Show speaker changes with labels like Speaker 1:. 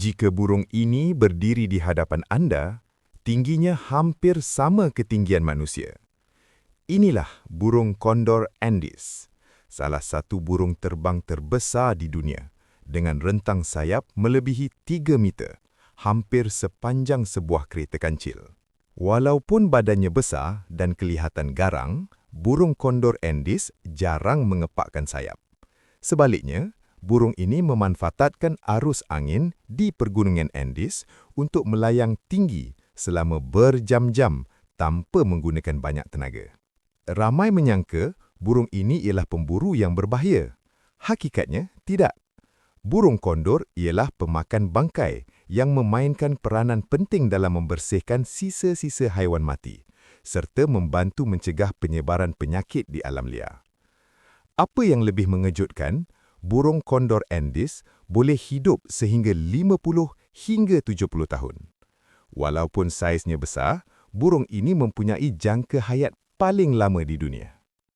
Speaker 1: Jika burung ini berdiri di hadapan anda, tingginya hampir sama ketinggian manusia. Inilah burung kondor Andes, salah satu burung terbang terbesar di dunia, dengan rentang sayap melebihi 3 meter, hampir sepanjang sebuah kereta kancil. Walaupun badannya besar dan kelihatan garang, burung kondor Andes jarang mengepakkan sayap. Sebaliknya, burung ini memanfaatkan arus angin di pergunungan Andes untuk melayang tinggi selama berjam-jam tanpa menggunakan banyak tenaga. Ramai menyangka burung ini ialah pemburu yang berbahaya. Hakikatnya, tidak. Burung kondor ialah pemakan bangkai yang memainkan peranan penting dalam membersihkan sisa-sisa haiwan mati serta membantu mencegah penyebaran penyakit di alam liar. Apa yang lebih mengejutkan, burung kondor Andes boleh hidup sehingga 50 hingga 70 tahun. Walaupun saiznya besar, burung ini mempunyai jangka hayat paling lama di dunia.